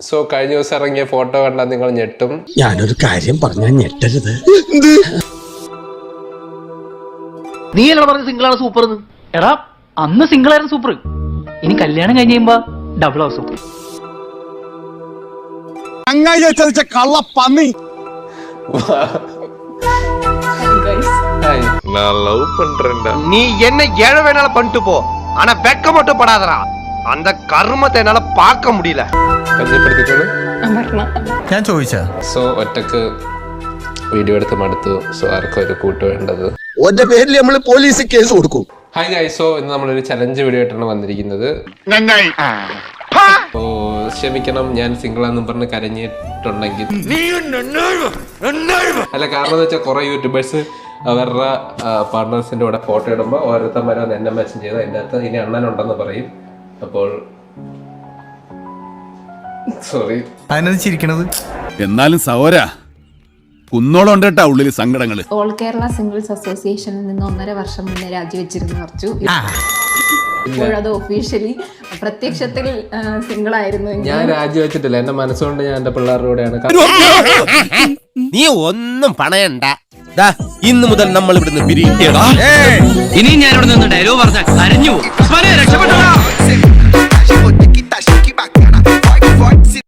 So കഴിഞ്ഞ ദിവസം ഇറങ്ങിയ ഫോട്ടോ കണ്ടാൽ നിങ്ങൾ ഞെട്ടും ഞാനൊരു കാര്യം പറഞ്ഞാൽ ഞെട്ടരുത് നീ അല്ല പറഞ്ഞ സിംഗിളാണ് സൂപ്പർ എടാ അന്ന് സിംഗിൾ ആയിരുന്നു സൂപ്പർ ഇനി കല്യാണം കഴിഞ്ഞ് കഴിയുമ്പോ ഡബിൾ ആവും സൂപ്പർ അങ്ങായി ചതിച്ച കള്ള പന്നി ഹായ് நான் லவ் பண்றேன்டா நீ என்ன ஏழை வேணாலும் பண்ணிட்டு போ ஆனா வெக்க மட்டும் படாதடா அந்த கர்மத்தை என்னால பார்க்க முடியல പരിചയപ്പെടുത്തിക്കോളൂ ഞാൻ ചോദിച്ചാ സോ ഒറ്റക്ക് വീഡിയോ എടുത്ത് മടുത്തു സോ ആർക്കും ഒരു കൂട്ട് വേണ്ടത് ഓന്റെ പേരിൽ നമ്മൾ പോലീസ് കേസ് കൊടുക്കും ഹായ് ഗൈസ് സോ ഇന്ന് നമ്മളൊരു ചലഞ്ച് വീഡിയോ ആയിട്ടാണ് വന്നിരിക്കുന്നത് ഓ ക്ഷമിക്കണം ഞാൻ സിംഗിൾ ആണെന്നും പറഞ്ഞ് കരഞ്ഞിട്ടുണ്ടെങ്കിൽ അല്ല കാരണം എന്ന് വെച്ചാൽ കുറെ യൂട്യൂബേഴ്സ് അവരുടെ പാർട്ട്നേഴ്സിന്റെ കൂടെ ഫോട്ടോ ഇടുമ്പോൾ ഓരോരുത്തന്മാർ വന്ന് എന്നെ മെസ്സേജ് ചെയ്ത് അതിൻ്റെ അകത്ത് ഇനി അണ്ണനുണ്ടെന്ന് പറയും അപ്പോൾ സോറി അതിനത് ചിരിക്കണത്? എന്നാലും സൗരാ കുന്നോളം ഉണ്ട് കേട്ടാ ഉള്ളിൽ സങ്കടങ്ങൾ. ഓൾ കേരള സിംഗിൾസ് അസോസിയേഷനിൽ നിന്ന് ഒന്നര വർഷം മുന്നേ രാജിവെച്ചിരുന്നു കുറച്ചു ഇപ്പോഴത് ഒഫീഷ്യലി പ്രത്യക്ഷത്തിൽ സിംഗിൾ ആയിരുന്നു ഞാൻ രാജിവെച്ചിട്ടില്ല. എന്റെ മനസ്സുകൊണ്ട് ഞാൻ എന്റെ പിള്ളേരുടെ കൂടെയാണ്. നീ ഒന്നും പണയണ്ട. ദാ. ഇന്ന് മുതൽ നമ്മൾ ഇവിടുന്ന് പിരിയും ഇനി ഞാൻ ഇവിടെ നിന്ന് ഡയലോഗ് പറഞ്ഞാൽ കരഞ്ഞു രക്ഷപ്പെട്ടോ